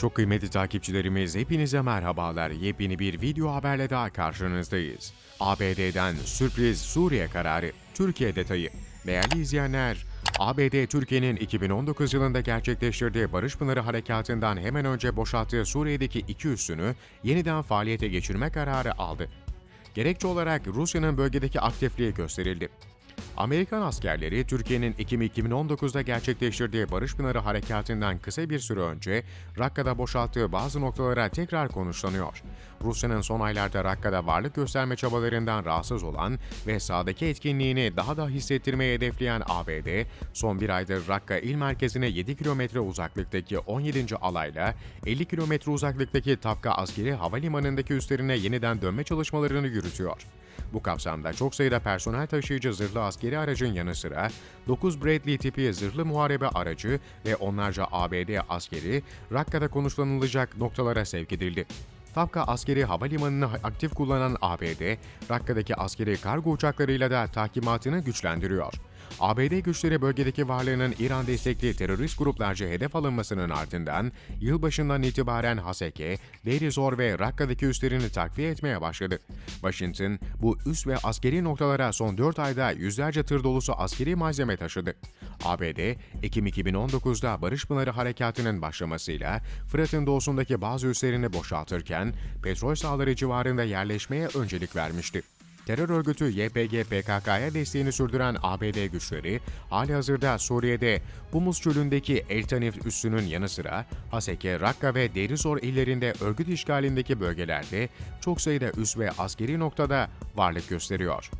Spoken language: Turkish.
Çok kıymetli takipçilerimiz hepinize merhabalar. Yepyeni bir video haberle daha karşınızdayız. ABD'den sürpriz Suriye kararı, Türkiye detayı. Değerli izleyenler, ABD Türkiye'nin 2019 yılında gerçekleştirdiği Barış Pınarı Harekatı'ndan hemen önce boşalttığı Suriye'deki iki üssünü yeniden faaliyete geçirme kararı aldı. Gerekçe olarak Rusya'nın bölgedeki aktifliği gösterildi. Amerikan askerleri Türkiye'nin Ekim 2019'da gerçekleştirdiği Barış Pınarı Harekatı'ndan kısa bir süre önce Rakka'da boşalttığı bazı noktalara tekrar konuşlanıyor. Rusya'nın son aylarda Rakka'da varlık gösterme çabalarından rahatsız olan ve sahadaki etkinliğini daha da hissettirmeyi hedefleyen ABD, son bir aydır Rakka il merkezine 7 kilometre uzaklıktaki 17. alayla 50 kilometre uzaklıktaki Tapka Askeri Havalimanı'ndaki üslerine yeniden dönme çalışmalarını yürütüyor. Bu kapsamda çok sayıda personel taşıyıcı zırhlı askeri aracın yanı sıra 9 Bradley tipi zırhlı muharebe aracı ve onlarca ABD askeri Rakka'da konuşlanılacak noktalara sevk edildi. Tapka askeri havalimanını aktif kullanan ABD, Rakka'daki askeri kargo uçaklarıyla da takimatını güçlendiriyor. ABD güçleri bölgedeki varlığının İran destekli terörist gruplarca hedef alınmasının ardından yılbaşından itibaren Haseke, Deir ez-Zor ve Rakka'daki üslerini takviye etmeye başladı. Washington bu üs ve askeri noktalara son 4 ayda yüzlerce tır dolusu askeri malzeme taşıdı. ABD, Ekim 2019'da Barış Pınarı Harekatı'nın başlamasıyla Fırat'ın doğusundaki bazı üslerini boşaltırken petrol sahaları civarında yerleşmeye öncelik vermişti. Terör örgütü YPG PKK'ya desteğini sürdüren ABD güçleri, hali hazırda Suriye'de Humus çölündeki El Tanif üssünün yanı sıra Haseke, Rakka ve Derizor illerinde örgüt işgalindeki bölgelerde çok sayıda üs ve askeri noktada varlık gösteriyor.